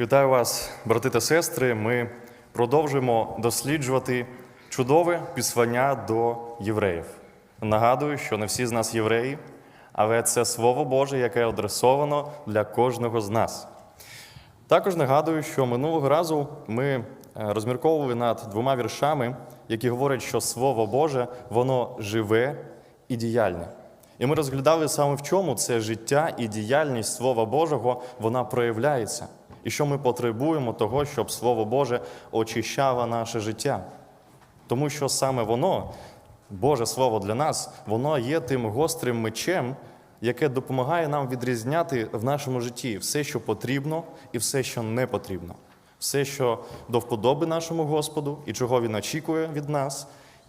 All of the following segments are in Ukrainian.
Вітаю вас, брати та сестри. Ми продовжуємо досліджувати чудове післання до євреїв. Нагадую, що не всі з нас євреї, але це Слово Боже, яке адресовано для кожного з нас. Також нагадую, що минулого разу ми е, розмірковували над двома віршами, які говорять, що Слово Боже воно живе і діяльне. І ми розглядали саме в чому це життя і діяльність Слова Божого вона проявляється, і що ми потребуємо того, щоб Слово Боже очищало наше життя. Тому що саме воно, Боже Слово для нас, воно є тим гострим мечем, яке допомагає нам відрізняти в нашому житті все, що потрібно, і все, що не потрібно, все, що до вподоби нашому Господу, і чого Він очікує від нас,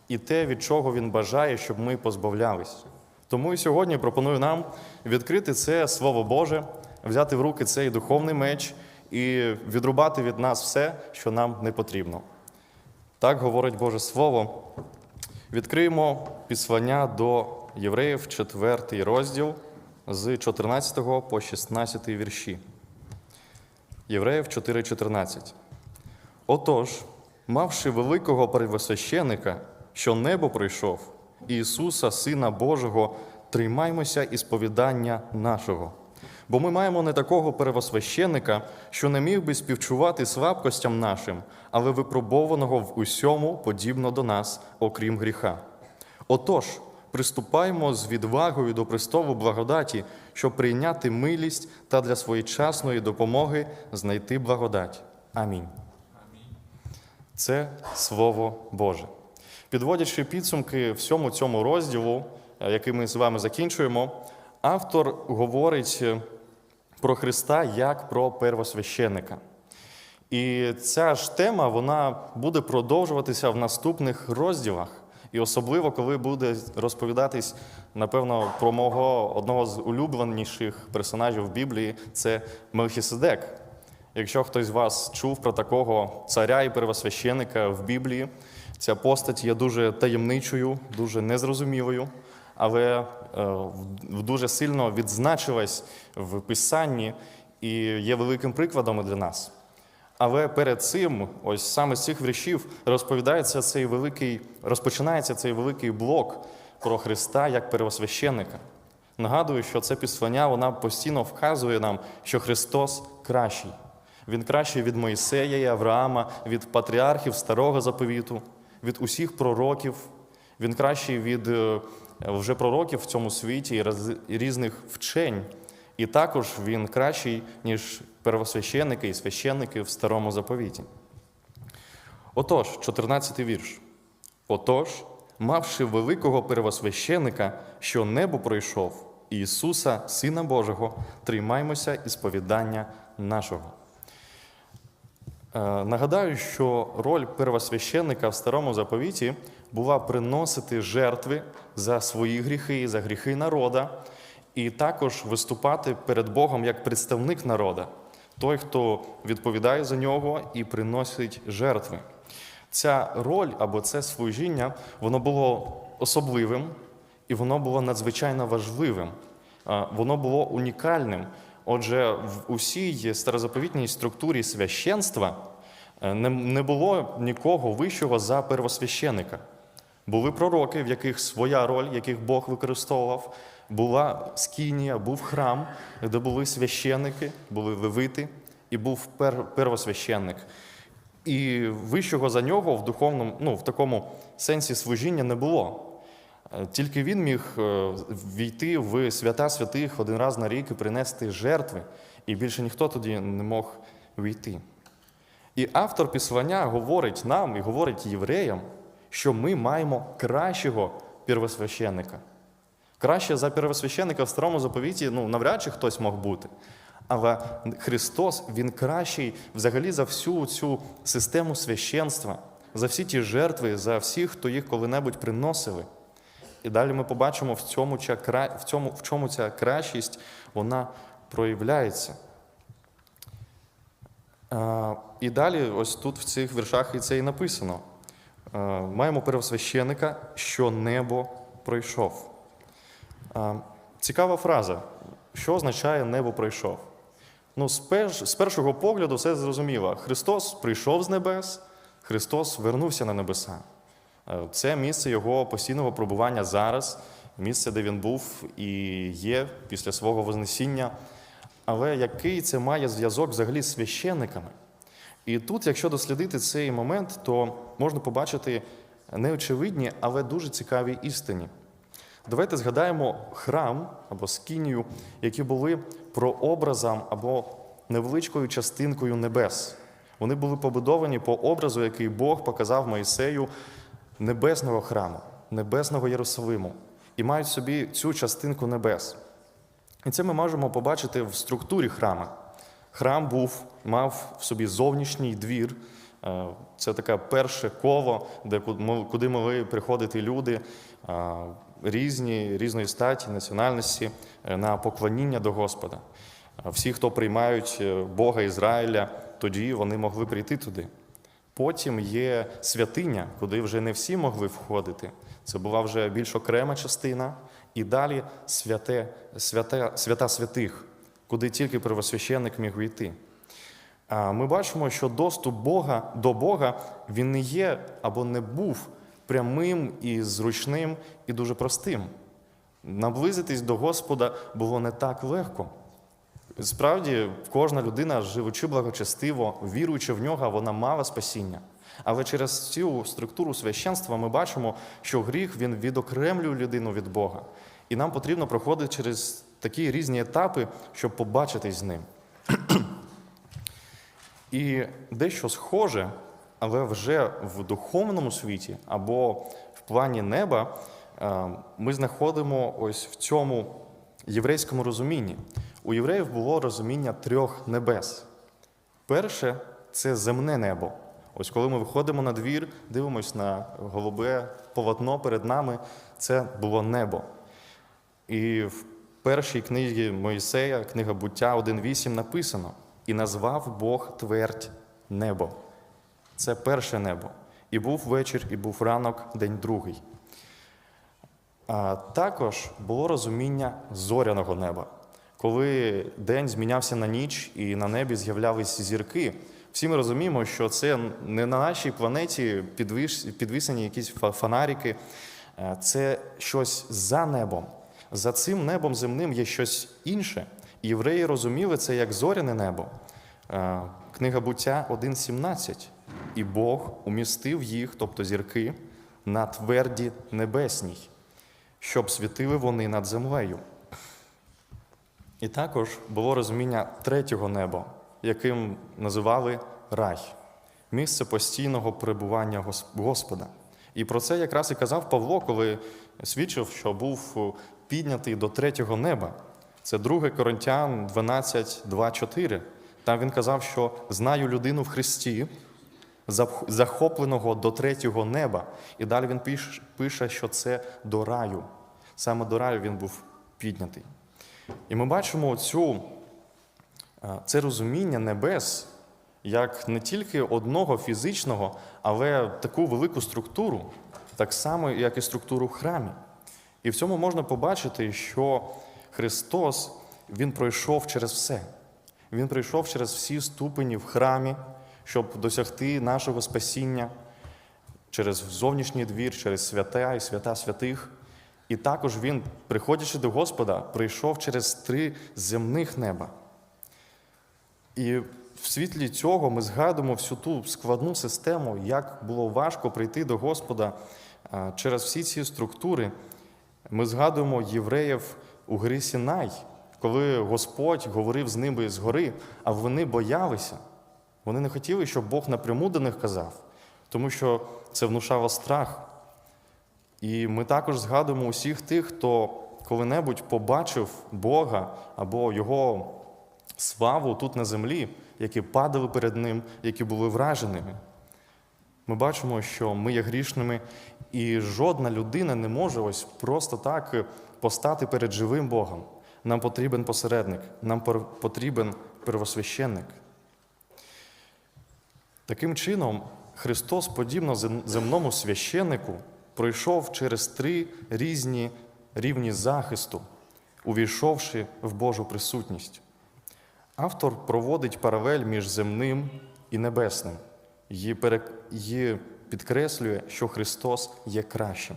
і те, від чого Він бажає, щоб ми позбавлялись. Тому і сьогодні пропоную нам відкрити це Слово Боже, взяти в руки цей духовний меч і відрубати від нас все, що нам не потрібно. Так говорить Боже Слово. Відкриємо післання до євреїв, 4 розділ з 14 по 16 вірші. Євреїв 4:14. Отож, мавши великого первосвященика, що небо пройшов, Ісуса, Сина Божого, тримаймося із повідання нашого. Бо ми маємо не такого первосвященика, що не міг би співчувати слабкостям нашим, але випробованого в усьому подібно до нас, окрім гріха. Отож, приступаємо з відвагою до престолу благодаті, щоб прийняти милість та для своєчасної допомоги знайти благодать. Амінь. Це Слово Боже. Підводячи підсумки всьому цьому розділу, е, який ми з вами закінчуємо, автор говорить е, про Христа як про первосвященика. І ця ж тема вона буде продовжуватися в наступних розділах. І особливо, коли буде розповідатись, напевно, про мого одного з улюбленіших персонажів в Біблії це Мелхіседек. Якщо хтось з вас чув про такого царя і первосвященика в Біблії, ця постать є дуже таємничою, дуже незрозумілою, але е, дуже сильно відзначилась в писанні і є великим прикладом для нас. Але перед цим, ось саме з цих віршів, розповідається цей великий, розпочинається цей великий блок про Христа як первосвященника. Нагадую, що це післання вона постійно вказує нам, що Христос кращий. Він кращий від Моїсея і Авраама, від патріархів Старого Заповіту, від усіх пророків. Він кращий від е, вже пророків в цьому світі і різних вчень. І також він кращий, ніж первосвященники і священники в старому заповіті. Отож, 14 вірш. Отож, мавши великого первосвященика, що небо пройшов, Ісуса, Сина Божого, тримаймося із повідання нашого. Е, Нагадаю, що роль первосвященника в старому заповіті була приносити жертви за свої гріхи, за гріхи народа, і також виступати перед Богом як представник народа, той, хто відповідає за нього і приносить жертви. Ця роль або це служіння, воно було особливим і воно було надзвичайно важливим. Воно було унікальним. Отже, в усій старозаповітній структурі священства е, не- було нікого вищого за первосвященика. Були пророки, в яких своя роль, яких Бог використовував. Була скінія, був храм, де були священники, були левити, і був пер, первосвященник. І вищого за нього в духовному, ну, в такому сенсі служіння не було. Е, Тільки він міг е, війти в свята святих один раз на рік і принести жертви, і більше ніхто тоді не мог війти. І автор післання говорить нам і говорить євреям, що ми маємо кращого первосвященника. Краще за первосвященника в старому заповіті ну, навряд чи хтось мог бути. Але Христос, Він кращий взагалі за всю цю систему священства, за всі ті жертви, за всіх, хто їх коли-небудь приносили. І далі ми побачимо, в цьому, в цьому, в чому ця кращість вона проявляється. І далі, ось тут в цих віршах і це і написано. Е, Маємо первосвященика, що небо пройшов. Е, Цікава фраза. Що означає небо пройшов? Ну, з, перш, з першого погляду все зрозуміло. Христос прийшов з небес, Христос вернувся на небеса. Е, Це місце його постійного пробування зараз, місце, де він був і є після свого Вознесіння. Але який це має зв'язок взагалі з священниками? І тут, якщо дослідити цей момент, то можна побачити неочевидні, але дуже цікаві істині. Давайте згадаємо храм або скинію, які були прообразом або невеличкою частинкою небес. Вони були побудовані по образу, який Бог показав Моїсею небесного храму, небесного Єрусалиму, і мають собі цю частинку небес. І це ми можемо побачити в структурі храма. Храм був, мав в собі зовнішній двір. Е, Це таке перше коло, де куди могли приходити люди е, різні, різної статі, національності е, на поклоніння до Господа. Всі, хто приймають Бога Ізраїля, тоді вони могли прийти туди. Потім є святиня, куди вже не всі могли входити. Це була вже більш окрема частина. І далі святе, святе, свята святих, куди тільки первосвященник міг війти. Ми бачимо, що доступ Бога до Бога він не є або не був прямим і зручним і дуже простим. Наблизитись до Господа було не так легко. Справді, кожна людина, живучи благочестиво, віруючи в нього, вона мала спасіння. Але через цю структуру священства ми бачимо, що гріх він відокремлює людину від Бога. І нам потрібно проходити через такі різні етапи, щоб побачитись з ним. І дещо схоже, але вже в духовному світі або в плані неба е, ми знаходимо ось в цьому єврейському розумінні. У євреїв було розуміння трьох небес. Перше це земне небо. Ось коли ми виходимо на двір, дивимося на голубе полотно перед нами, це було небо. І в першій книгі Моїсея, книга буття 1.8 написано: І назвав Бог твердь небо. Це перше небо. І був вечір, і був ранок, день другий. А також було розуміння зоряного неба. Коли день змінявся на ніч і на небі з'являлись зірки, всі ми розуміємо, що це не на нашій планеті підвісені якісь фонарики, Е, це щось за небом. За цим небом земним є щось інше. Євреї розуміли це як зоряне небо. Е, Книга буття 1.17. І Бог умістив їх, тобто зірки, на тверді небесній, щоб світили вони над землею. І також було розуміння третього неба, яким називали рай, місце постійного перебування Господа. І про це якраз і казав Павло, коли свідчив, що був е, піднятий до третього неба. Це 2 Коринтян 12, 2, 4. Там він казав, що знаю людину в Христі, захопленого до третього неба. І далі він пише, що це до раю. Саме до раю він був піднятий. І ми бачимо цю, е, це розуміння небес як не тільки одного фізичного, але таку велику структуру, так само, як і структуру в храмі. І в цьому можна побачити, що Христос Він пройшов через все. Він пройшов через всі ступені в храмі, щоб досягти нашого спасіння через зовнішній двір, через свята і свята святих. І також він, приходячи до Господа, прийшов через три земних неба. І в світлі цього ми згадуємо всю ту складну систему, як було важко прийти до Господа через всі ці структури. Ми згадуємо євреїв у горі Сінай, коли Господь говорив з ними з гори, а вони боялися. Вони не хотіли, щоб Бог напряму до них казав, тому що це внушало страх. І ми також згадуємо усіх тих, хто коли-небудь побачив Бога або Його славу тут на землі, які падали перед Ним, які були враженими. Ми бачимо, що ми є грішними, і жодна людина не може ось просто так постати перед живим Богом. Нам потрібен посередник, нам потрібен первосвященник. Таким чином, Христос, подібно земному священнику, пройшов через три різні рівні захисту, увійшовши в Божу присутність. Автор проводить паралель між земним і небесним і підкреслює, що Христос є кращим.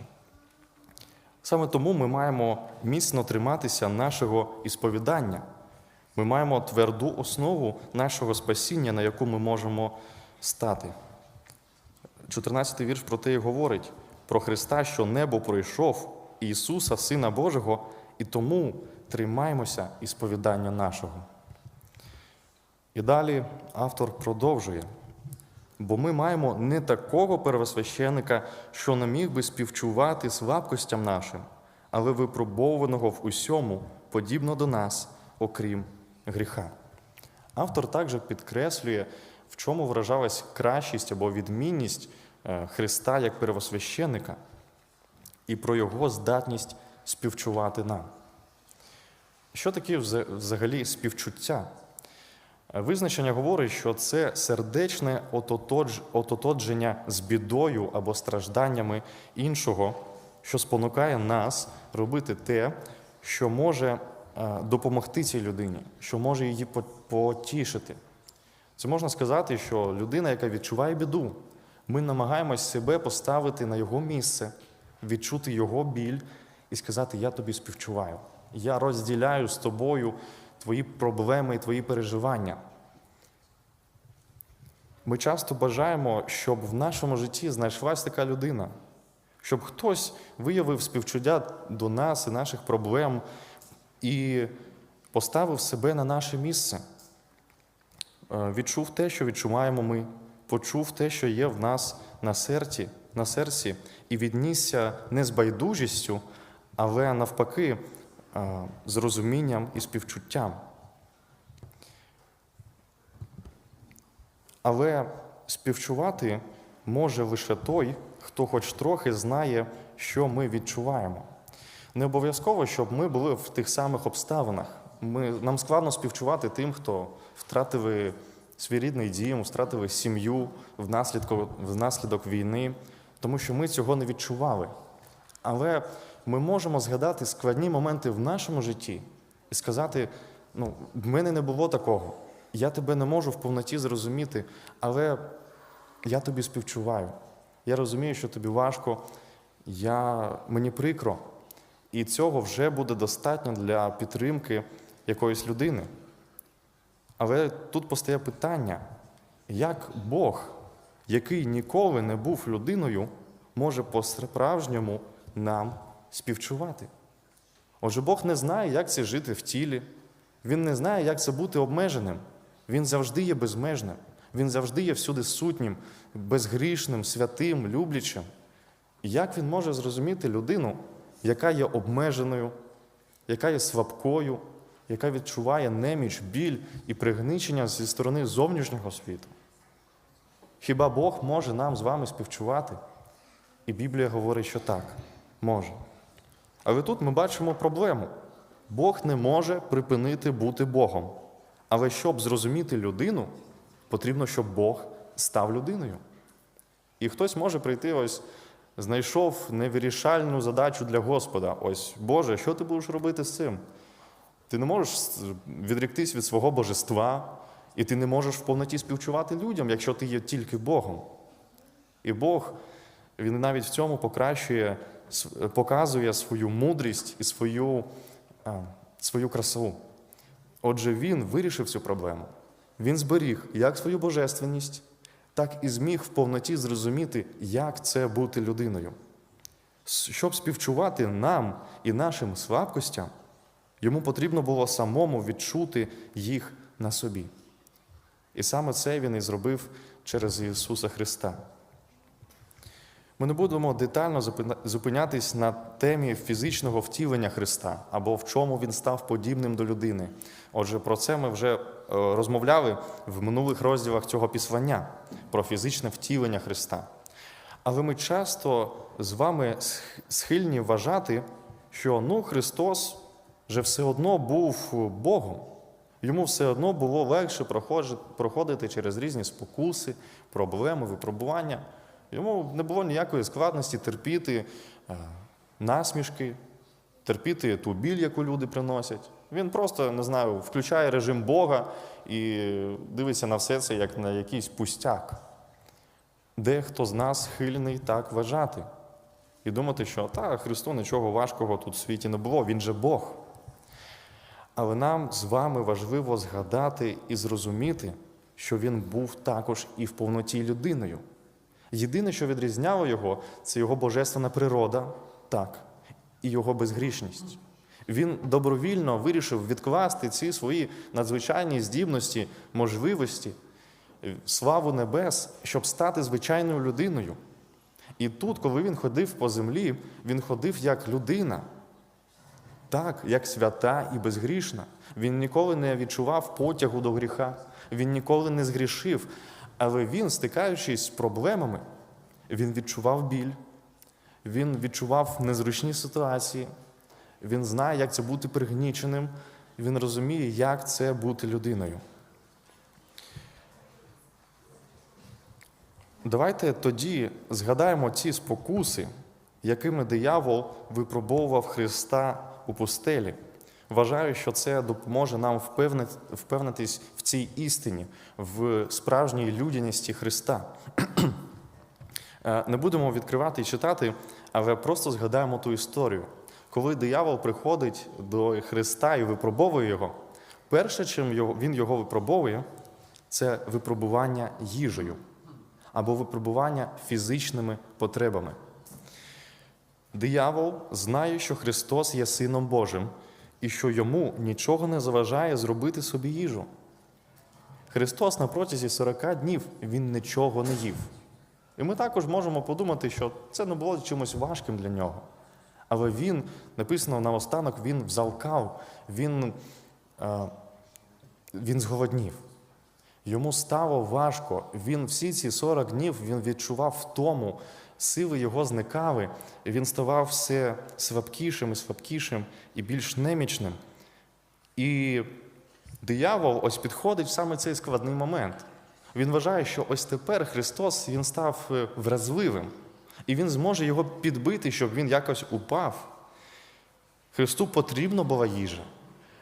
Саме тому ми маємо міцно триматися нашого ісповідання. Ми маємо тверду основу нашого спасіння, на яку ми можемо стати. 14-й вірш про те і говорить про Христа, що небо пройшов, Ісуса, Сина Божого, і тому тримаємося ісповідання нашого. І далі автор продовжує. Бо ми маємо не такого первосвященика, що не міг би співчувати слабкостям нашим, але випробованого в усьому, подібно до нас, окрім гріха. Автор також підкреслює, в чому вражалась кращість або відмінність е, Христа як первосвященика і про його здатність співчувати нам. Що таке взагалі співчуття? Визначення говорить, що це сердечне ототодж- ототодження з бідою або стражданнями іншого, що спонукає нас робити те, що може е, допомогти цій людині, що може її потішити. Це можна сказати, що людина, яка відчуває біду, ми намагаємось себе поставити на його місце, відчути його біль і сказати: Я тобі співчуваю. Я розділяю з тобою твої проблеми і твої переживання. Ми часто бажаємо, щоб в нашому житті знайшлась така людина, щоб хтось виявив співчуття до нас і наших проблем і поставив себе на наше місце, Е, відчув те, що відчуваємо ми, почув те, що є в нас на серці, на серці, і віднісся не з байдужістю, але навпаки, з розумінням і співчуттям. Але співчувати може лише той, хто хоч трохи знає, що ми відчуваємо. Не обов'язково, щоб ми були в тих самих обставинах. Ми, нам складно співчувати тим, хто втратив свій рідний дім, втратив сім'ю внаслідок, внаслідок війни, тому що ми цього не відчували. Але ми можемо згадати складні моменти в нашому житті і сказати: ну, в мене не було такого. Я тебе не можу в повноті зрозуміти, але я тобі співчуваю. Я розумію, що тобі важко, я, мені прикро. І цього вже буде достатньо для підтримки якоїсь людини. Але тут постає питання, як Бог, який ніколи не був людиною, може по-справжньому нам співчувати? Отже, Бог не знає, як це жити в тілі, Він не знає, як це бути обмеженим. Він завжди є безмежним, Він завжди є всюди сутнім, безгрішним, святим, люблячим. І як він може зрозуміти людину, яка є обмеженою, яка є слабкою, яка відчуває неміч, біль і пригничення зі сторони зовнішнього світу? Хіба Бог може нам з вами співчувати? І Біблія говорить, що так, може. Але тут ми бачимо проблему. Бог не може припинити бути Богом. Але щоб зрозуміти людину, потрібно, щоб Бог став людиною. І хтось може прийти, ось знайшов невирішальну задачу для Господа. Ось, Боже, що ти будеш робити з цим? Ти не можеш відріктись від свого божества, і ти не можеш в повноті співчувати людям, якщо ти є тільки Богом. І Бог, Він навіть в цьому покращує, показує свою мудрість і свою, свою красу. Отже, Він вирішив цю проблему. Він зберіг як свою божественність, так і зміг в повноті зрозуміти, як це бути людиною. Щоб співчувати нам і нашим слабкостям, йому потрібно було самому відчути їх на собі. І саме це він і зробив через Ісуса Христа. Ми не будемо детально зупинятись на темі фізичного втілення Христа або в чому Він став подібним до людини. Отже, про це ми вже розмовляли в минулих розділах цього післання про фізичне втілення Христа. Але ми часто з вами схильні вважати, що ну, Христос вже все одно був Богом. Йому все одно було легше проходити через різні спокуси, проблеми, випробування. Йому не було ніякої складності терпіти насмішки, терпіти ту біль, яку люди приносять. Він просто, не знаю, включає режим Бога і дивиться на все це як на якийсь пустяк. Дехто з нас схильний так вважати і думати, що та Христу нічого важкого тут в світі не було, він же Бог. Але нам з вами важливо згадати і зрозуміти, що він був також і в повноті людиною. Єдине, що відрізняло його, це його божественна природа, так, і його безгрішність. Він добровільно вирішив відкласти ці свої надзвичайні здібності, можливості, славу небес, щоб стати звичайною людиною. І тут, коли він ходив по землі, він ходив як людина, так, як свята і безгрішна. Він ніколи не відчував потягу до гріха, він ніколи не згрішив. Але він, стикаючись з проблемами, він відчував біль, він відчував незручні ситуації, він знає, як це бути пригніченим, він розуміє, як це бути людиною. Давайте тоді згадаємо ці спокуси, якими диявол випробовував Христа у пустелі. Вважаю, що це допоможе нам впевнитись в цій істині, в справжній людяності Христа. Е, Не будемо відкривати і читати, але просто згадаємо ту історію. Коли диявол приходить до Христа і випробовує його, перше, чим він його випробовує, це випробування їжею або випробування фізичними потребами. Диявол знає, що Христос є Сином Божим і що йому нічого не заважає зробити собі їжу. Христос на протязі 40 днів Він нічого не їв. І ми також можемо подумати, що це не було чимось важким для нього. Але він, написано наостанок, він взалкав, він, е, він зголоднів. Йому стало важко. Він всі ці 40 днів він відчував втому, сили його зникали, і він ставав все слабкішим і слабкішим і більш немічним. І диявол ось підходить в саме цей складний момент. Він вважає, що ось тепер Христос він став е, вразливим, і він зможе його підбити, щоб він якось упав. Христу потрібна була їжа.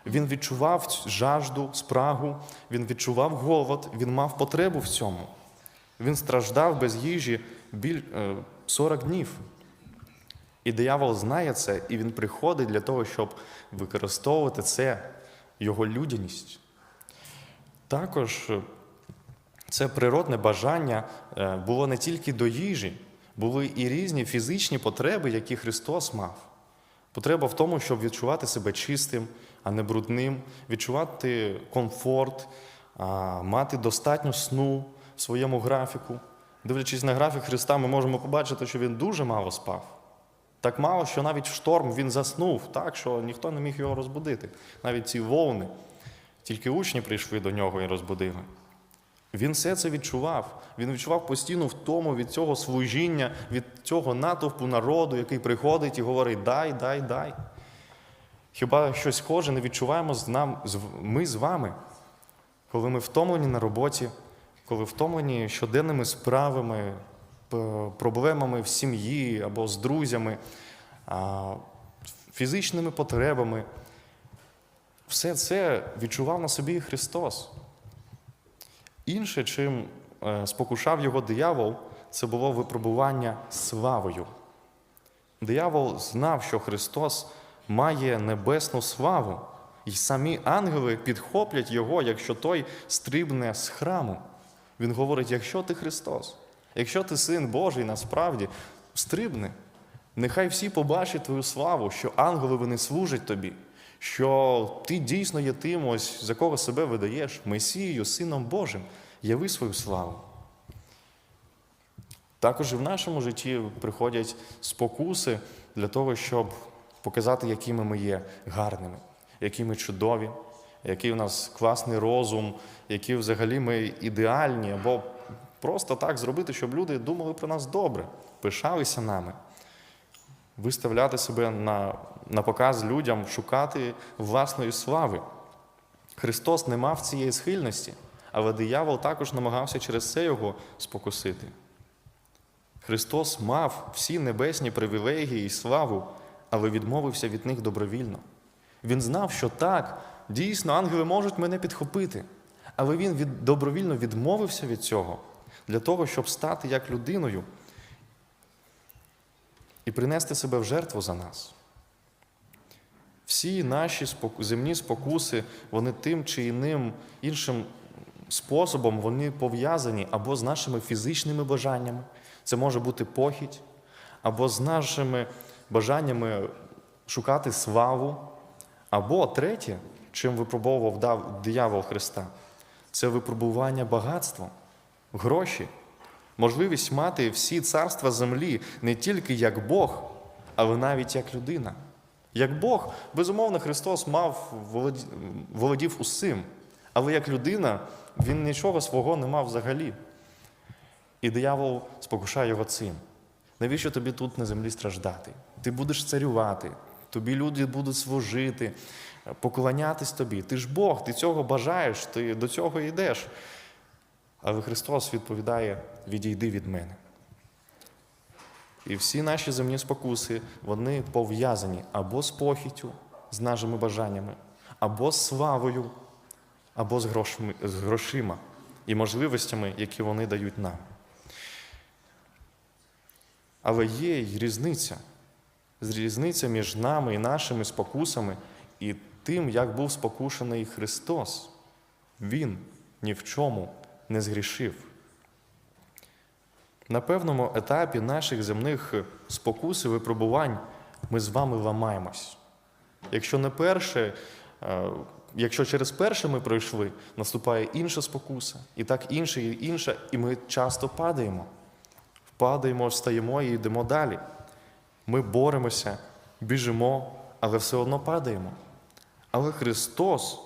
Він відчував жажду, спрагу, він відчував голод, він мав потребу в цьому. Він страждав без їжі біль, е, 40 днів. І диявол знає це, і він приходить для того, щоб використовувати це, його людяність. Також е, це природне бажання е, було не тільки до їжі, були і різні фізичні потреби, які Христос мав. Потреба в тому, щоб відчувати себе чистим, а не брудним, відчувати комфорт, мати достатньо сну в своєму графіку. Дивлячись на графік Христа, ми можемо побачити, що він дуже мало спав. Так мало, що навіть в шторм він заснув, так що ніхто не міг його розбудити. Навіть ці волни, тільки учні прийшли до нього і розбудили. Він все це відчував. Він відчував постійну втому від цього служіння, від цього натовпу народу, який приходить і говорить дай, дай, дай. Хіба щось схоже не відчуваємо з нам, ми з вами, коли ми втомлені на роботі, коли втомлені щоденними справами, проблемами в сім'ї або з друзями, фізичними потребами. Все це відчував на собі Христос. Інше, чим е, спокушав його диявол, це було випробування славою. Диявол знав, що Христос має небесну славу, і самі ангели підхоплять його, якщо той стрибне з храму. Він говорить: якщо ти Христос, якщо ти син Божий, насправді стрибни, нехай всі побачать твою славу, що ангели вони служать тобі, що ти дійсно є тим, ось за кого себе видаєш, Месією, Сином Божим, яви свою славу. Також і в нашому житті приходять спокуси для того, щоб показати, якими ми є гарними, які ми чудові, який у нас класний розум, які взагалі ми ідеальні, або просто так зробити, щоб люди думали про нас добре, пишалися нами, виставляти себе на, на показ людям, шукати власної слави. Христос не мав цієї схильності, але диявол також намагався через це його спокусити. Христос мав всі небесні привілегії і славу, але відмовився від них добровільно. Він знав, що так, дійсно, ангели можуть мене підхопити. Але він від, добровільно відмовився від цього для того, щоб стати як людиною і принести себе в жертву за нас. Всі наші земні спокуси, вони тим чи іним іншим способом вони пов'язані або з нашими фізичними бажаннями, це може бути похідь, або з нашими бажаннями шукати славу, або третє, чим випробовував диявол Христа, це випробування багатством, гроші, можливість мати всі царства землі не тільки як Бог, але навіть як людина. Як Бог, безумовно, Христос мав володів усім, але як людина він нічого свого не мав взагалі. І диявол спокушає його цим. Навіщо тобі тут на землі страждати? Ти будеш царювати, тобі люди будуть служити, поклонятись тобі. Ти ж Бог, ти цього бажаєш, ти до цього йдеш. Але Христос відповідає: відійди від мене. І всі наші земні спокуси, вони пов'язані або з похітю, з нашими бажаннями, або з славою, або з грошима і можливостями, які вони дають нам. Але є й різниця. Різниця між нами і нашими спокусами і тим, як був спокушений Христос. Він ні в чому не згрішив. На певному етапі наших земних спокус і випробувань ми з вами ламаємось. Якщо не перше, е, якщо через перше ми пройшли, наступає інша спокуса, і так інша, і інша, і ми часто падаємо. Падаємо, встаємо і йдемо далі. Ми боремося, біжимо, але все одно падаємо. Але Христос,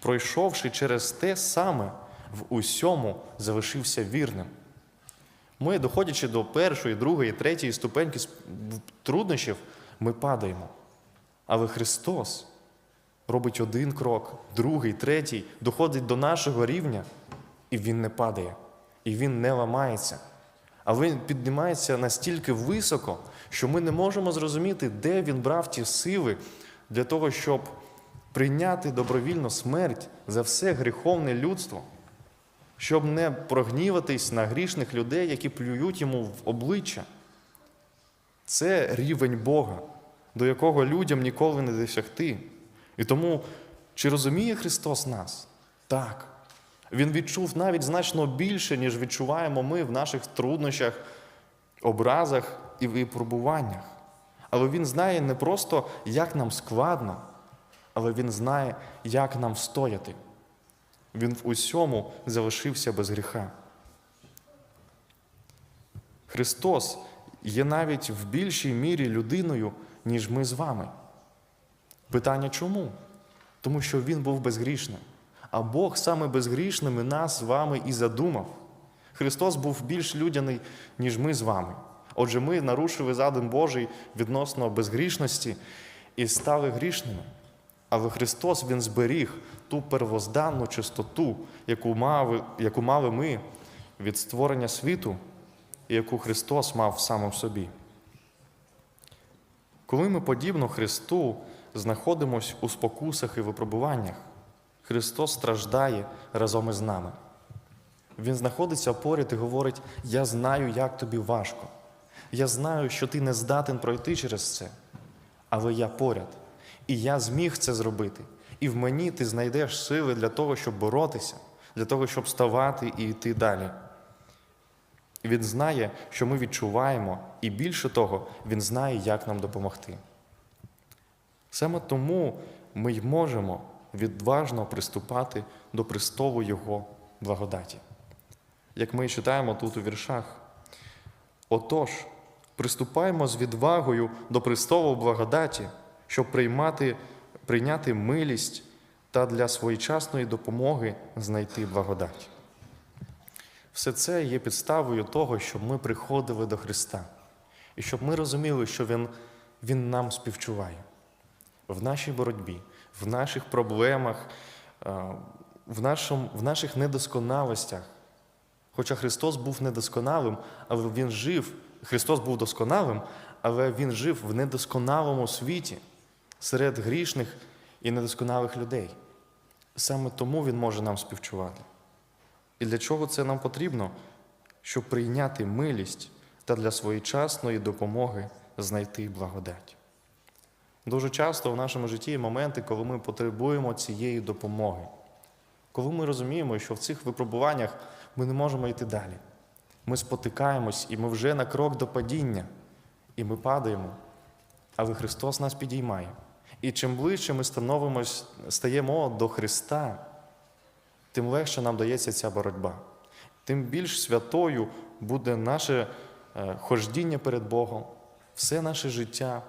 пройшовши через те саме, в усьому залишився вірним. Ми, доходячи до першої, другої, третьої ступеньки труднощів, ми падаємо. Але Христос робить один крок, другий, третій, доходить до нашого рівня, і Він не падає, і Він не ламається. А Він піднімається настільки високо, що ми не можемо зрозуміти, де він брав ті сили для того, щоб прийняти добровільну смерть за все гріховне людство щоб не прогніватись на грішних людей, які плюють йому в обличчя. Це рівень Бога, до якого людям ніколи не досягти. І тому, чи розуміє Христос нас? Так. Він відчув навіть значно більше, ніж відчуваємо ми в наших труднощах, образах і випробуваннях. Але Він знає не просто, як нам складно, але Він знає, як нам стояти. Він в усьому залишився без гріха. Христос є навіть в більшій мірі людиною, ніж ми з вами. Питання чому? Тому що Він був безгрішним. А Бог саме безгрішними нас з вами і задумав. Христос був більш людяний, ніж ми з вами. Отже, ми нарушили задум Божий відносно безгрішності і стали грішними. Але Христос Він зберіг ту первозданну чистоту, яку мали, яку мали ми від створення світу, і яку Христос мав в собі. Коли ми, подібно Христу, знаходимось у спокусах і випробуваннях, Христос страждає разом із нами. Він знаходиться поряд і говорить: Я знаю, як тобі важко. Я знаю, що ти не здатен пройти через це, але я поряд. І я зміг це зробити. І в мені ти знайдеш сили для того, щоб боротися, для того, щоб вставати і йти далі. Він знає, що ми відчуваємо, і більше того, Він знає, як нам допомогти. Саме тому ми й можемо відважно приступати до престолу Його благодаті. Як ми читаємо тут у віршах. Отож, приступаємо з відвагою до престолу благодаті, щоб приймати, прийняти милість та для своєчасної допомоги знайти благодать. Все це є підставою того, щоб ми приходили до Христа і щоб ми розуміли, що Він, Він нам співчуває в нашій боротьбі, в наших проблемах, в, нашому, в наших недосконалостях. Хоча Христос був недосконалим, але Він жив, Христос був досконалим, але Він жив в недосконалому світі. Серед грішних і недосконалих людей. Саме тому Він може нам співчувати. І для чого це нам потрібно? Щоб прийняти милість та для своєчасної допомоги знайти благодать. Дуже часто в нашому житті є моменти, коли ми потребуємо цієї допомоги, коли ми розуміємо, що в цих випробуваннях ми не можемо йти далі. Ми спотикаємось, і ми вже на крок до падіння, і ми падаємо, але Христос нас підіймає. І чим ближче ми становимось, стаємо до Христа, тим легше нам дається ця боротьба. Тим більш святою буде наше е, хождіння перед Богом, все наше життя,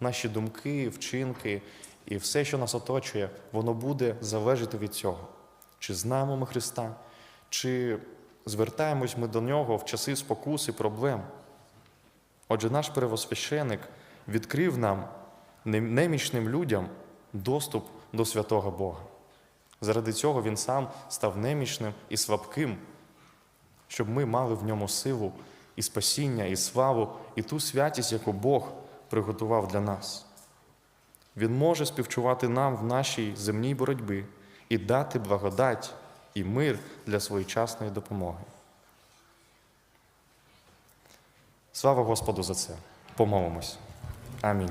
наші думки, вчинки і все, що нас оточує, воно буде залежати від цього. Чи знаємо ми Христа, чи звертаємось ми до Нього в часи спокуси, проблем. Отже, наш первосвященик відкрив нам, немічним людям, доступ до святого Бога. Заради цього він сам став немічним і слабким, щоб ми мали в ньому силу і спасіння, і славу, і ту святість, яку Бог приготував для нас. Він може співчувати нам в нашій земній боротьбі і дати благодать і мир для своєчасної допомоги. Слава Господу за це. Помолимось. Амінь.